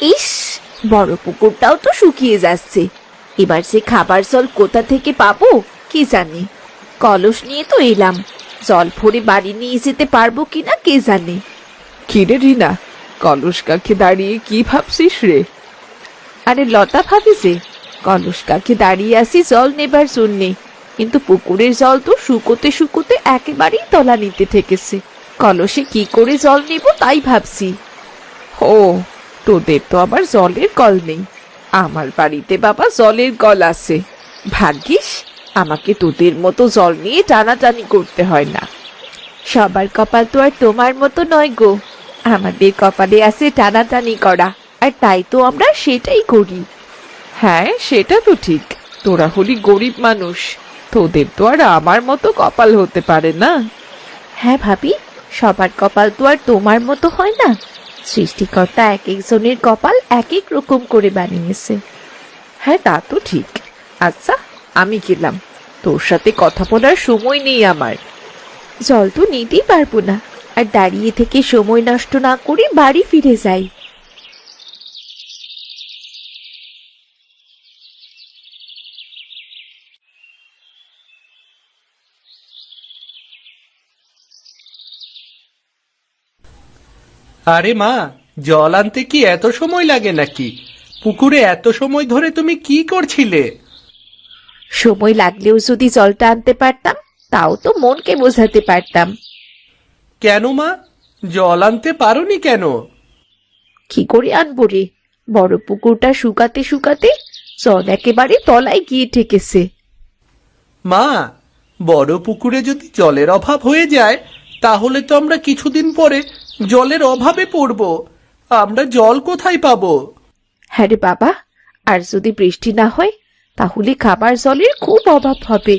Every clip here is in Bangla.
ইস বড় পুকুরটাও তো শুকিয়ে যাচ্ছে। এবার সে খাবার জল কোথা থেকে পাবো কি জানি? কলস নিয়ে তো এলাম। জল ভরে বাড়ি নিয়ে যেতে পারব কিনা কে জানে? কিরে রিনা কলস কাকে দাঁড়িয়ে কি ভাবছিস রে? আরে লতা ভাবি যে কলস কাকে দাঁড়িয়ে আসি জল নেবার জন্যে। কিন্তু পুকুরের জল তো শুকোতে শুকোতে একেবারেই তলা নিতে থেকেছে। কলসে কি করে জল নেব তাই ভাবছি। ও তোদের তো আবার জলের কল নেই। আমার বাড়িতে বাবা জলের কল আছে। ভাগ্যিস, আমাকে তোদের মতো জল নিয়ে টানাটানি করতে হয় না। সবার কপাল তো আর তোমার মতো নয় গো। আমাদের কপালে আছে টানাটানি করা, আর তাই তো আমরা সেটাই করি। হ্যাঁ সেটা তো ঠিক। তোরা হলি গরিব মানুষ। তোদের তো আর আমার মতো কপাল হতে পারে না। হ্যাঁ ভাবি, সবার কপাল তো আর তোমার মতো হয় না। সৃষ্টিকর্তা এক একজনের কপাল এক এক রকম করে বানিয়েছে। হ্যাঁ তা তো ঠিক। আচ্ছা আমি গেলাম। তোর সাথে কথা বলার সময় নেই আমার। জল তো নিতেই পারব না। আর দাঁড়িয়ে থেকে সময় নষ্ট না করে বাড়ি ফিরে যাই। আরে মা জল আনতে কি এত সময় লাগে নাকি? পুকুরে এত সময় ধরে তুমি কি করছিলে? সময় লাগলেও যদি জলটা আনতে পারতাম তাও তো মনকে বোঝাতে পারতাম। কেন মা? জল আনতে পারোনি কেন? কি করে আনব রে? বড় পুকুরটা শুকাতে শুকাতে জল একেবারে তলায় গিয়ে ঠেকেছে। মা বড় পুকুরে যদি জলের অভাব হয়ে যায় তাহলে তো আমরা কিছুদিন পরে জলের অভাবে পড়ব। আমরা জল কোথায় পাব? হ্যাঁ রে বাবা আর যদি বৃষ্টি না হয় তাহলে খাবার জলের খুব অভাব হবে।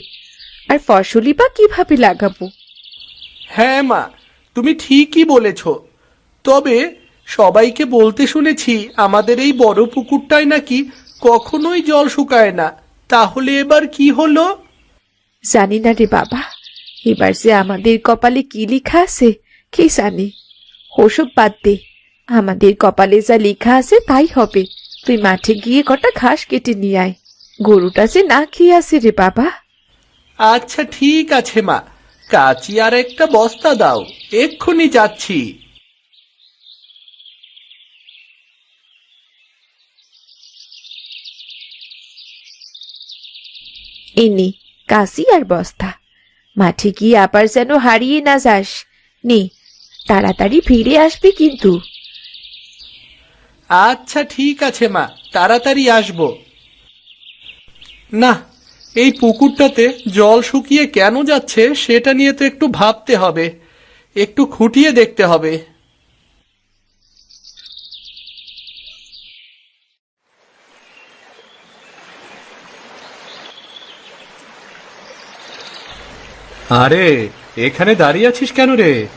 আর ফসলই বা কীভাবে লাগাবো? হ্যাঁ মা তুমি ঠিকই বলেছ। তবে সবাইকে বলতে শুনেছি আমাদের এই বড় পুকুরটায় নাকি কখনোই জল শুকায় না। তাহলে এবার কি হলো? জানি না রে বাবা এবার যে আমাদের কপালে কি লেখা আছে কে জানে? ওসব বাদ দে। আমাদের কপালে যা লেখা আছে তাই হবে। তুই মাঠে গিয়ে কটা ঘাস কেটে নিয়ে আয়। গরুটা যে না খেয়ে আসে রে বাবা। আচ্ছা ঠিক আছে মা। কাচি আর একটা বস্তা দাও। এক্ষুনি যাচ্ছি। এনে কাশি আর বস্তা। মাঠে গিয়ে আবার যেন হারিয়ে না যাস। নে তাড়াতাড়ি ফিরে আসবি কিন্তু। আচ্ছা ঠিক আছে মা। তাড়াতাড়ি আসব। না এই পুকুরটাতে জল শুকিয়ে কেন যাচ্ছে সেটা নিয়ে তো একটু ভাবতে হবে। একটু খুঁটিয়ে দেখতে হবে। আরে এখানে দাঁড়িয়ে আছিস কেন রে?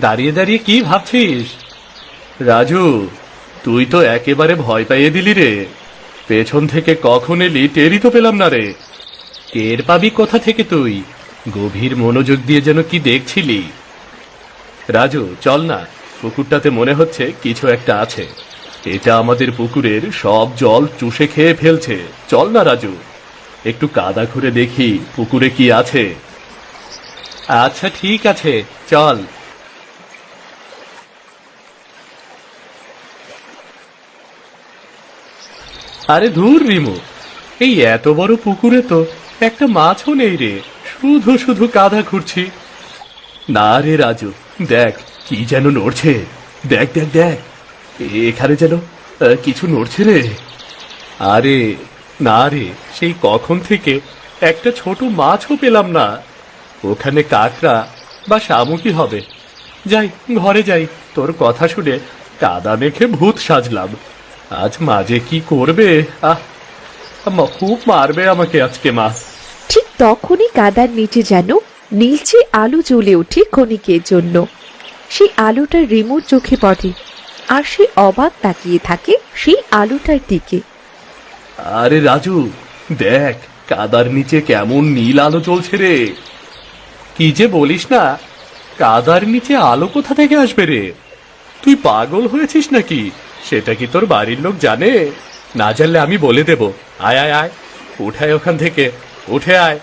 দাঁড়িয়ে দাঁড়িয়ে কি ভাবছিস? রাজু, তুই তো একেবারে ভয় পাইয়ে দিলি রে। পেছন থেকে কখন এলি টেরই তো পেলাম না রে। টের পাবি কোথা থেকে তুই? গভীর মনোযোগ দিয়ে যেন কি দেখছিলি? রাজু, চল না, পুকুরটাতে মনে হচ্ছে কিছু একটা আছে। এটা আমাদের পুকুরের সব জল চুষে খেয়ে ফেলছে। চল না, রাজু। একটু কাদা ঘুরে দেখি পুকুরে কি আছে। আচ্ছা ঠিক আছে। চল। আরে ধুর রিমু, এই এত বড় পুকুরে তো একটা মাছও নেই রে। শুধু শুধু কাদা ঘুরছি। না রে রাজু, দেখ কি যেন নড়ছে। দেখ দেখ দেখ, এখানে যেন কিছু নড়ছে রে। আরে, না রে, সেই কখন থেকে একটা ছোট মাছও পেলাম না। ওখানে কাকড়া বা শামুকই হবে। যাই, ঘরে যাই, তোর কথা শুনে কাদা মেখে ভূত সাজলাম। আজ মাঝে কি করবে? আহ মা খুব মারবে আমাকে আজকে মা। ঠিক তখনই কাদার নিচে যেন নীলচে আলো জ্বলে ওঠে ক্ষণিকের জন্য। সেই আলোটা রিমোর চোখে পড়ে আর সে অবাক তাকিয়ে থাকে সেই আলোটার দিকে। আরে রাজু দেখ কাদার নিচে কেমন নীল আলো চলছে রে। কি যে বলিস না কাদার নিচে আলো কোথা থেকে আসবে রে? তুই পাগল হয়েছিস নাকি? সেটা কি তোর বাড়ির লোক জানে? না জানলে আমি বলে দেব। আয় আয় আয়। উঠায় ওখান থেকে। উঠে আয়।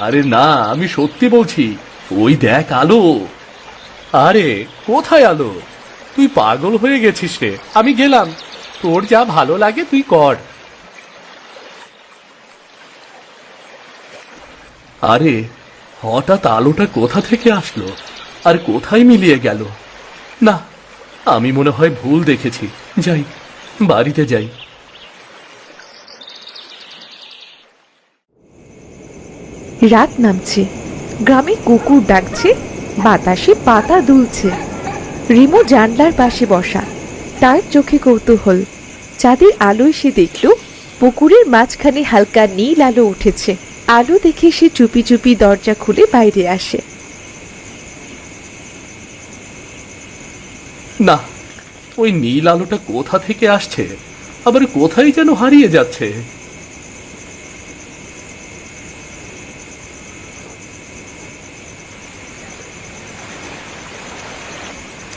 আরে না, আমি সত্যি বলছি, ওই দেখ আলো। আরে, কোথায় আলো? তুই পাগল হয়ে গেছিস রে। আমি গেলাম। তোর যা ভালো লাগে তুই কর। আরে, হঠাৎ আলোটা কোথা থেকে আসলো? আর কোথায় মিলিয়ে গেল? না আমি মনে হয় ভুল দেখেছি। যাই, বাড়িতে যাই। রাত নামছে। গ্রামে কুকুর ডাকছে, বাতাসে পাতা দুলছে। রিমো জানলার পাশে বসা। তার চোখে কৌতূহল। চাঁদের আলোয় সে দেখল, পুকুরের মাঝখানে হালকা নীল আলো উঠেছে। আলো দেখে সে চুপি চুপি দরজা খুলে বাইরে আসে। না ওই নীল আলোটা কোথা থেকে আসছে? আবার কোথায় যেন হারিয়ে যাচ্ছে?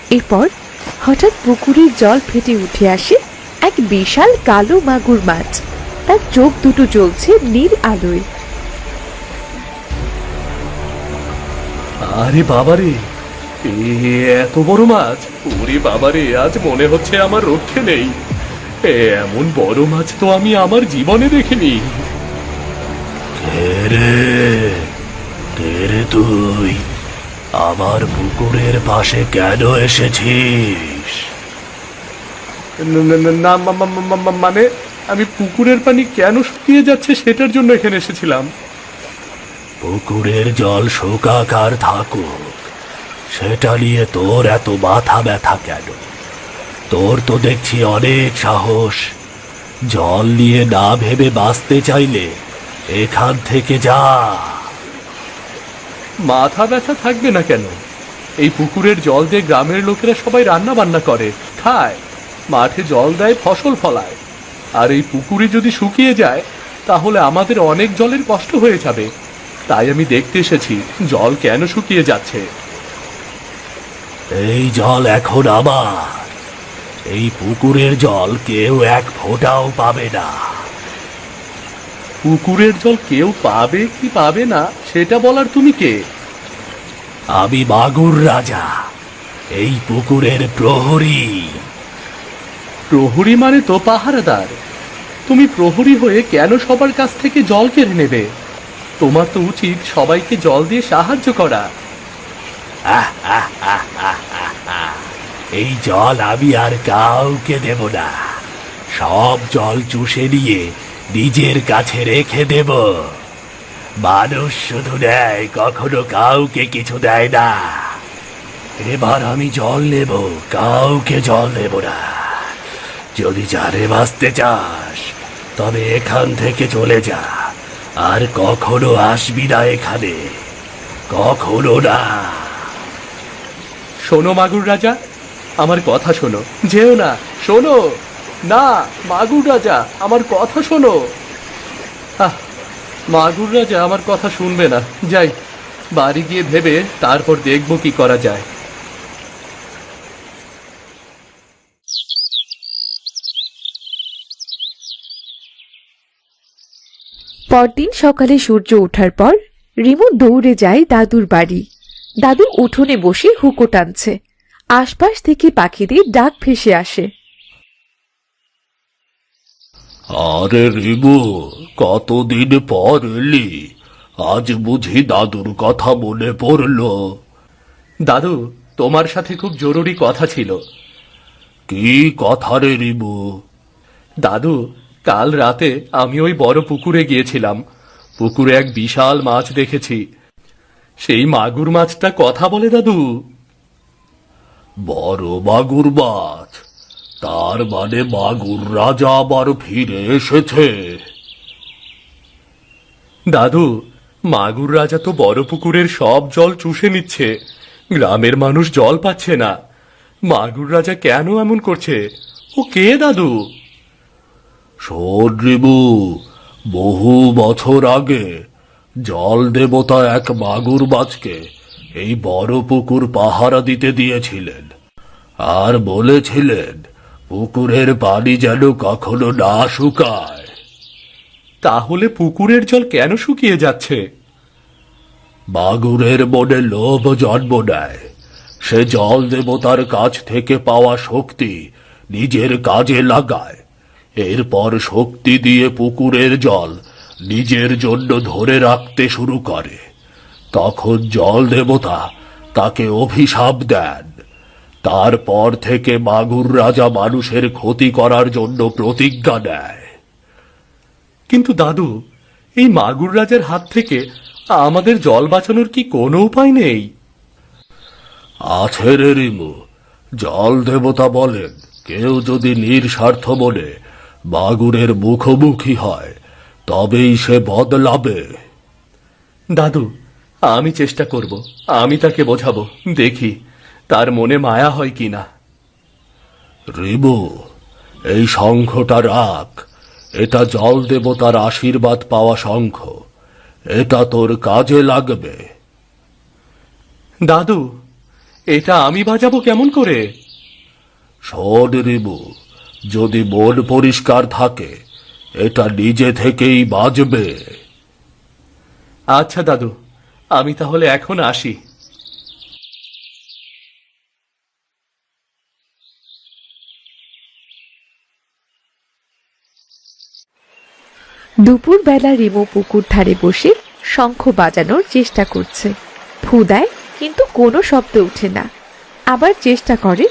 এরপর হঠাৎ পুকুরের জল ফেটে উঠে আসে এক বিশাল কালো মাগুর মাছ। তার চোখ দুটো জ্বলছে নীল আলোয়। আরে বাবারে! এ এত বড় মাছ? ওরে বাবারে আজ মনে হচ্ছে আমার রক্ষে নেই। এ, এমন বড় মাছ তো আমি আমার জীবনে দেখিনি। রে তুই আমার পুকুরের পাশে কেন এসেছিস? ন- মানে আমি পুকুরের পানি কেন শুকিয়ে যাচ্ছে সেটার জন্য এখানে এসেছিলাম। পুকুরের জল শোকাকার থাকুক। সেটা নিয়ে তোর এত মাথা ব্যথা কেন? তোর তো দেখছি অনেক সাহস। জল নিয়ে না ভেবে বাঁচতে চাইলে এখান থেকে যা। মাথা ব্যথা থাকবে না কেন? এই পুকুরের জল দিয়ে গ্রামের লোকেরা সবাই রান্না বান্না করে, খায়। মাঠে জল দেয়, ফসল ফলায়। আর এই পুকুরে যদি শুকিয়ে যায়, তাহলে আমাদের অনেক জলের কষ্ট হয়ে যাবে। তাই আমি দেখতে এসেছি, জল কেন শুকিয়ে যাচ্ছে? এই জল এখন আমার। এই পুকুরের জল কেউ এক ফোঁটাও পাবে না। পুকুরের জল কেউ পাবে কি পাবে না সেটা বলার তুমি কে? আমি মাগুর রাজা এই পুকুরের প্রহরী। প্রহরী মানে তো পাহারাদার। তুমি প্রহরী হয়ে কেন সবার কাছ থেকে জল কেড়ে নেবে? তোমার তো উচিত সবাইকে জল দিয়ে সাহায্য করা। এই জল আমি আর কাউকে দেব না। সব জল চুষে নিয়ে নিজের কাছে রেখে দেব। মানুষ শুধু দেয় কখনো কাউকে কিছু দেয় না। এবার আমি জল নেব, কাউকে জল নেব না। যদি জানে বাঁচতে চাস, তবে এখান থেকে চলে যা। আর কখনো আসবি না এখানে। কখনো না। শোনো মাগুর রাজা। আমার কথা শোনো। যেও না শোনো। না মাগুর রাজা আমার কথা শোনো। আহ, মাগুর রাজা আমার কথা শুনবে না। যাই বাড়ি গিয়ে ভেবে তারপর দেখব কি করা যায়। পরদিন সকালে সূর্য ওঠার পর রিমু দৌড়ে যায় দাদুর বাড়ি। দাদু উঠোনে বসে হুকো টানছে। আশপাশ থেকে পাখিদের ডাক ভেসে আসে। আরে রিবু কতদিন পর এলি? আজ বুঝি দাদুর কথা মনে পড়ল। দাদু তোমার সাথে খুব জরুরি কথা ছিল। কি কথা রে রিবু দাদু কাল রাতে আমি ওই বড় পুকুরে গিয়েছিলাম। পুকুরে এক বিশাল মাছ দেখেছি। সেই মাগুর মাছটা কথা বলে, দাদু। বড় মাগুর মাছ, তার মানে মাগুর রাজা আবার ফিরে এসেছে। দাদু, মাগুর রাজা তো বড় পুকুরের সব জল চুষে নিচ্ছে, গ্রামের মানুষ জল পাচ্ছে না। মাগুর রাজা কেন এমন করছে? ও কে, দাদু? শোন রিবু, বহু বছর আগে জল দেবতা এক মাগুর মাছকে এই বড় পুকুর পাহারা দিতে দিয়েছিলেন। আর বলেছিলেন পুকুরের পানি যেন কখনো না শুকায়। তাহলে পুকুরের জল কেন শুকিয়ে যাচ্ছে? মাগুরের মনে লোভ জন্ম নেয়। সে জল দেবতার কাছ থেকে পাওয়া শক্তি নিজের কাজে লাগায়। এরপর শক্তি দিয়ে পুকুরের জল নিজের জন্য ধরে রাখতে শুরু করে। তখন জল দেবতা তাকে অভিশাপ দেন। তারপর থেকে মাগুর রাজা মানুষের ক্ষতি করার জন্য প্রতিজ্ঞা নেয়। কিন্তু দাদু এই মাগুর রাজার হাত থেকে আমাদের জল বাঁচানোর কি কোনো উপায় নেই? আছে রে রিমু জল দেবতা বলেন কেউ যদি নির্স্বার্থ মনে মাগুরের মুখোমুখি হয় তবেই সে বদলাবে। দাদু আমি চেষ্টা করব আমি তাকে বোঝাবো দেখি তার মনে মায়া হয় কিনা। রিবু এই শঙ্খটা রাখ এটা জল দেবতার আশীর্বাদ পাওয়া শঙ্খ এটা তোর কাজে লাগবে। দাদু এটা আমি বাজাবো কেমন করে? শোন রিবু যদি মন পরিষ্কার থাকে এটা নিজে থেকেই বাজবে। আচ্ছা দাদু। আমি তাহলে এখন আসি। দুপুরবেলা রিমো পুকুর ধারে বসে শঙ্খ বাজানোর চেষ্টা করছে। ফু দেয় কিন্তু কোনো শব্দ ওঠে না। আবার চেষ্টা করে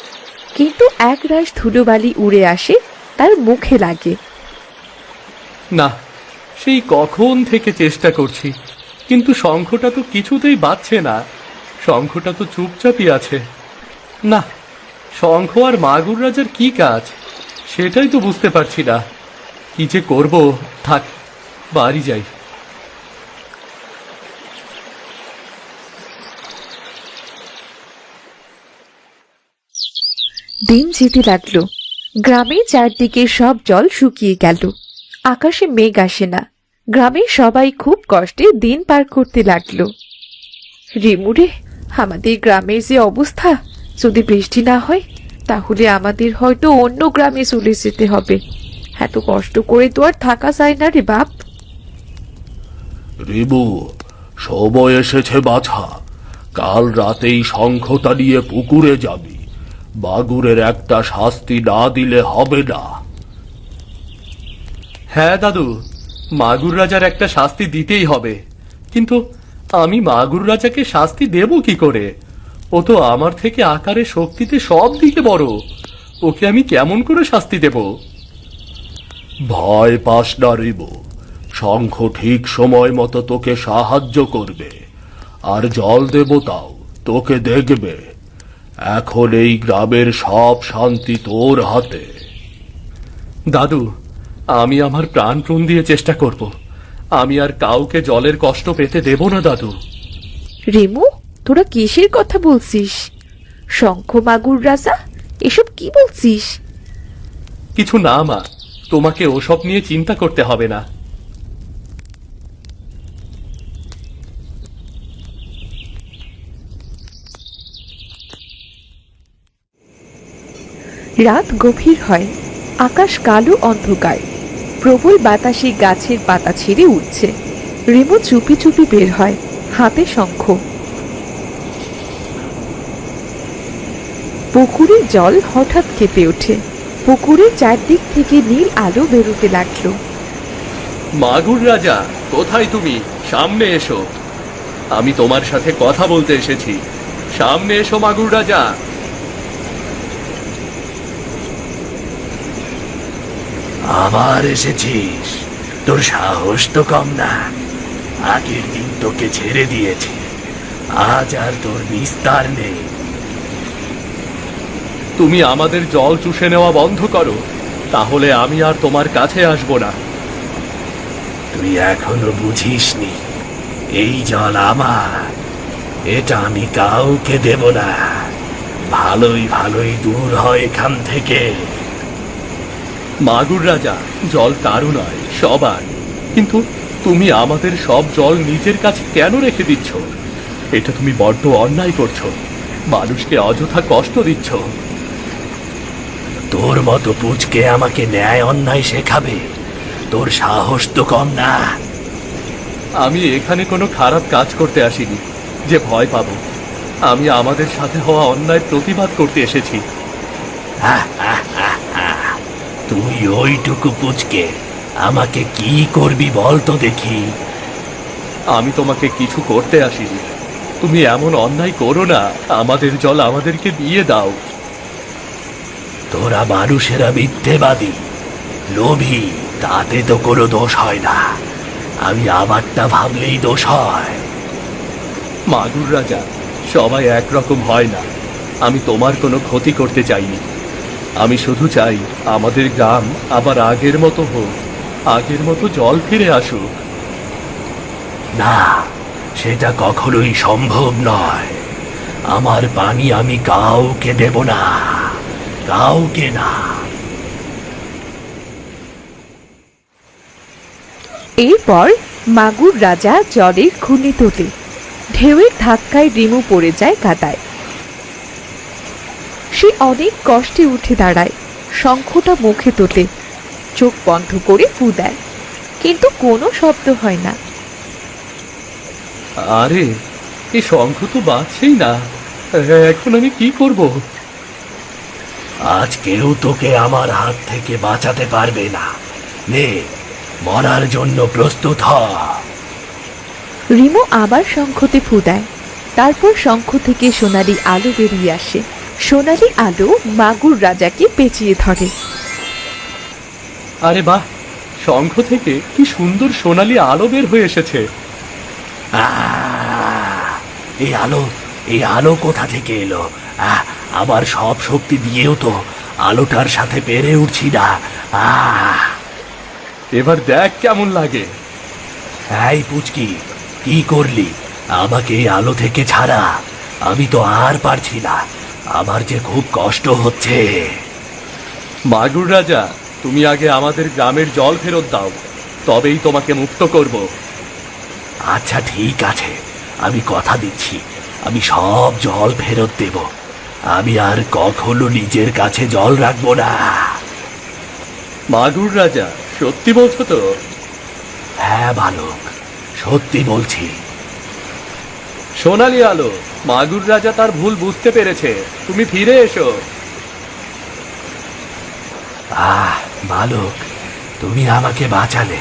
কিন্তু এক রাশ ধুলোবালি উড়ে আসে তার মুখে লাগে। না, সেই কখন থেকে চেষ্টা করছি, কিন্তু শঙ্খটা তো কিছুতেই বাজছে না। শঙ্খটা তো চুপচাপই আছে। না, শঙ্খ আর মাগুর রাজার কি কাজ, সেটাই তো বুঝতে পারছি না। কি যে করব, থাক, বাড়ি যাই। দিন যেতে লাগল। গ্রামে চারদিকে সব জল শুকিয়ে গেল। আকাশে মেঘ আসে না। গ্রামের সবাই খুব কষ্টে দিন পার করতে লাগল। রিমুরে আমাদের গ্রামের যে অবস্থা, যদি বৃষ্টি না হয়, তাহলে আমাদের হয়তো অন্য গ্রামে চলে যেতে হবে। এত কষ্ট করে তো আর থাকা যায় না রে বাপ। রিবু সময় এসেছে বাছা। কাল রাতেই শঙ্খটা নিয়ে পুকুরে যাবি। বাগুরের একটা শাস্তি না দিলে হবে না। হ্যাঁ দাদু মাগুর রাজার একটা শাস্তি দিতেই হবে। কিন্তু আমি মাগুর রাজাকে শাস্তি দেব কি করে? ও তো আমার থেকে আকারে শক্তিতে সব দিকে বড়। ওকে আমি কেমন করে শাস্তি দেব? ভয় পাস না রিবু। শঙ্খ ঠিক সময় মতো তোকে সাহায্য করবে। আর জল দেবতাও তোকে দেখবে। এখন এই গ্রামের সব শান্তি তোর হাতে। দাদু আমি আমার প্রাণ প্রাণপ্রণ দিয়ে চেষ্টা করব। আমি আর কাউকে জলের কষ্ট পেতে দেব না দাদু। রিমু তোরা কিসের কথা বলছিস? শঙ্খ মাগুর রাজা এসব কি বলছিস? কিছু না মা। তোমাকে ওসব নিয়ে চিন্তা করতে হবে না। রাত গভীর হয়। আকাশ কালো অন্ধকার। প্রবল বাতাসে গাছের পাতা ছিঁড়ে উঠছে। রিমু চুপি চুপি বের হয়, হাতে শঙ্খ। পুকুরের জল হঠাৎ কেঁপে ওঠে। পুকুরের চারদিক থেকে নীল আলো বেরোতে লাগল। মাগুর রাজা, কোথায় তুমি? সামনে এসো। আমি তোমার সাথে কথা বলতে এসেছি। সামনে এসো, মাগুর রাজা। আবার এসেছিস? তোর সাহস তো কম না। আগের দিন তোকে ছেড়ে দিয়েছি। আজ আর তোর বিস্তার নেই। তুমি আমাদের জল চুষে নেওয়া বন্ধ করো তাহলে আমি আর তোমার কাছে আসব না। তুই এখনও বুঝিসনি এই জল আমার। এটা আমি কাউকে দেব না। ভালোই ভালোই দূর হয় এখান থেকে। মাগুর রাজা জল কারও নয় সবার। কিন্তু তুমি আমাদের সব জল নিজের কাছে কেন রেখে দিচ্ছ? এটা তুমি বড্ড অন্যায় করছ। মানুষকে অযথা কষ্ট দিচ্ছ। তোর মতো পুচকে আমাকে ন্যায় অন্যায় শেখাবে। তোর সাহস তো কম না। আমি এখানে কোনো খারাপ কাজ করতে আসিনি যে ভয় পাবো। আমি আমাদের সাথে হওয়া অন্যায় প্রতিবাদ করতে এসেছি। তুই ওইটুকু পুচকে আমাকে কি করবি বল তো দেখি। আমি তোমাকে কিছু করতে আসিনি। তুমি এমন অন্যায় করো না আমাদের জল আমাদেরকে দিয়ে দাও। তোরা মানুষেরা মিথ্যেবাদী লোভী তাতে তো কোনো দোষ হয় না। আমি আমারটা ভাবলেই দোষ হয়। মাগুর রাজা সবাই একরকম হয় না। আমি তোমার কোনো ক্ষতি করতে চাইনি। আমি শুধু চাই আমাদের গ্রাম আবার আগের মতো হোক আগের মতো জল ফিরে আসুক। না সেটা কখনোই সম্ভব নয়। আমার পানি আমি কাউকে দেব না কাউকে না। এরপর মাগুর রাজা জলের খুনি তোলে ঢেউয়ের ধাক্কায় রিমু পড়ে যায় কাদায়। সে অনেক কষ্টে উঠে দাঁড়ায় শঙ্খটা মুখে তোলে চোখ বন্ধ করে ফু দেয় কিন্তু কোনো শব্দ হয় না। আরে এই শঙ্খ তো বাজছেই না। এখন আমি কি করব? আজ কেউ তোকে আমার হাত থেকে বাঁচাতে পারবে না। নে মরার জন্য প্রস্তুত হ। রিমু আবার শঙ্খতে ফু দেয় তারপর শঙ্খ থেকে সোনালি আলো বেরিয়ে আসে। সোনালি আলো মাগুর রাজাকে পেঁচিয়ে ধরে। আরে বাহ, শঙ্খ থেকে কি সুন্দর সোনালি আলো বের হয়ে এসেছে! এই আলো এই আলো কোথা থেকে এলো? আবার সব শক্তি দিয়েও তো আলোটার সাথে পেরে উঠছি না। এবার দেখ কেমন লাগে। এই পুচকি, কি করলি? আমাকে আলো থেকে ছাড়া, আমি তো আর পারছি না। আমার যে খুব কষ্ট হচ্ছে। মাগুর রাজা, তুমি আগে আমাদের গ্রামের জল ফেরত দাও, তবেই তোমাকে মুক্ত করব। আচ্ছা ঠিক আছে। আমি কথা দিচ্ছি। আমি সব জল ফেরত দেব। আমি আর কখনো নিজের কাছে জল রাখব না। মাগুর রাজা, সত্যি বলছো তো? হ্যাঁ বালক, সত্যি বলছি। সোনালি আলো মাগুর রাজা তার ভুল বুঝতে পেরেছে। তুমি ফিরে এসো। আহ বালক তুমি আমাকে বাঁচালে।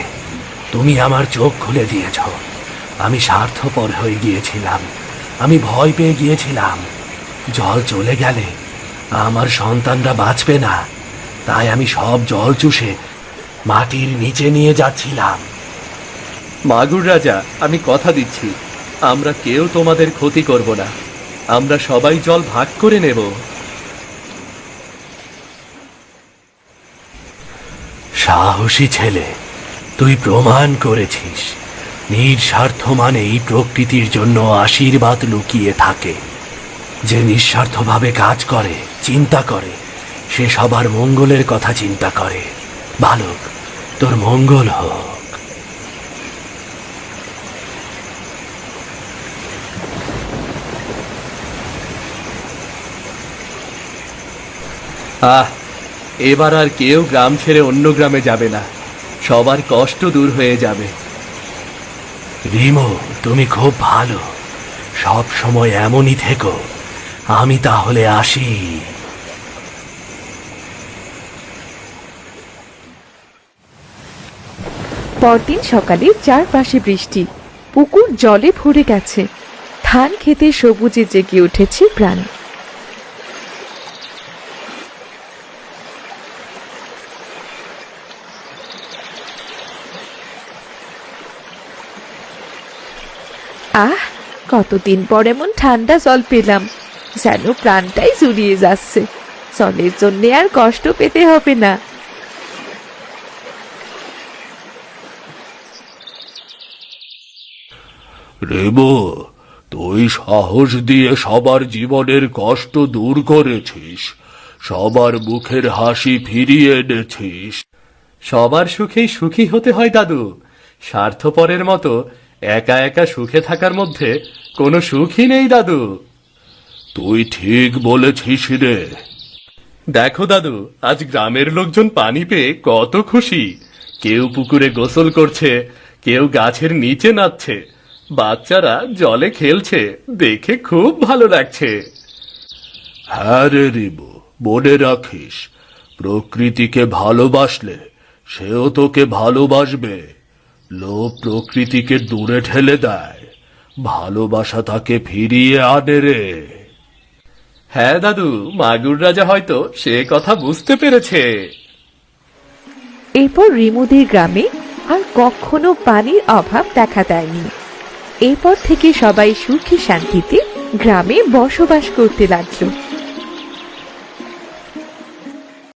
তুমি আমার চোখ খুলে দিয়েছ। আমি স্বার্থপর হয়ে গিয়েছিলাম। আমি ভয় পেয়ে গিয়েছিলাম। জল চলে গেলে আমার সন্তানরা বাঁচবে না। তাই আমি সব জল চুষে মাটির নিচে নিয়ে যাচ্ছিলাম। মাগুর রাজা আমি কথা দিচ্ছি। আমরা কেউ তোমাদের ক্ষতি করব না। আমরা সবাই জল ভাগ করে নেব। সাহসী ছেলে, তুই প্রমাণ করেছিস। নিঃস্বার্থ মানেই প্রকৃতির জন্য আশীর্বাদ লুকিয়ে থাকে। যে নিঃস্বার্থভাবে কাজ করে, চিন্তা করে, সে সবার মঙ্গলের কথা চিন্তা করে। বালক, তোর মঙ্গল হোক। আহ এবার আর কেউ গ্রাম ছেড়ে অন্য গ্রামে যাবে না। সবার কষ্ট দূর হয়ে যাবে। রিমো তুমি খুব ভালো। সব সময় এমনই থেকো। আমি তাহলে আসি। পরদিন সকালে চারপাশে বৃষ্টি। পুকুর জলে ভরে গেছে। ধান খেতে সবুজে জেগে উঠেছে প্রাণ আহ কতদিন পর এমন ঠান্ডা জল পেলাম যেন প্রাণটাই জুড়িয়ে যাচ্ছে। জলের জন্যে আর কষ্ট পেতে হবে না। রেবো তুই সাহস দিয়ে সবার জীবনের কষ্ট দূর করেছিস। সবার মুখের হাসি ফিরিয়ে এনেছিস। সবার সুখেই সুখী হতে হয় দাদু। স্বার্থপরের মতো একা একা সুখে থাকার মধ্যে কোনো সুখই নেই দাদু। তুই ঠিক বলেছিস রে। দেখো দাদু আজ গ্রামের লোকজন পানি পেয়ে কত খুশি। কেউ পুকুরে গোসল করছে কেউ গাছের নিচে নাচছে। বাচ্চারা জলে খেলছে দেখে খুব ভালো লাগছে। হ্যাঁ রে রিমু মনে রাখিস প্রকৃতিকে ভালোবাসলে সেও তোকে ভালোবাসবে। লোভ প্রকৃতিকে দূরে ঠেলে দেয়। ভালোবাসা তাকে ফিরিয়ে আনে রে। হ্যাঁ দাদু মাগুর রাজা হয়তো সে কথা বুঝতে পেরেছে। এরপর রিমুদের গ্রামে আর কখনো পানির অভাব দেখা দেয়নি। এরপর থেকে সবাই সুখী শান্তিতে গ্রামে বসবাস করতে লাগল।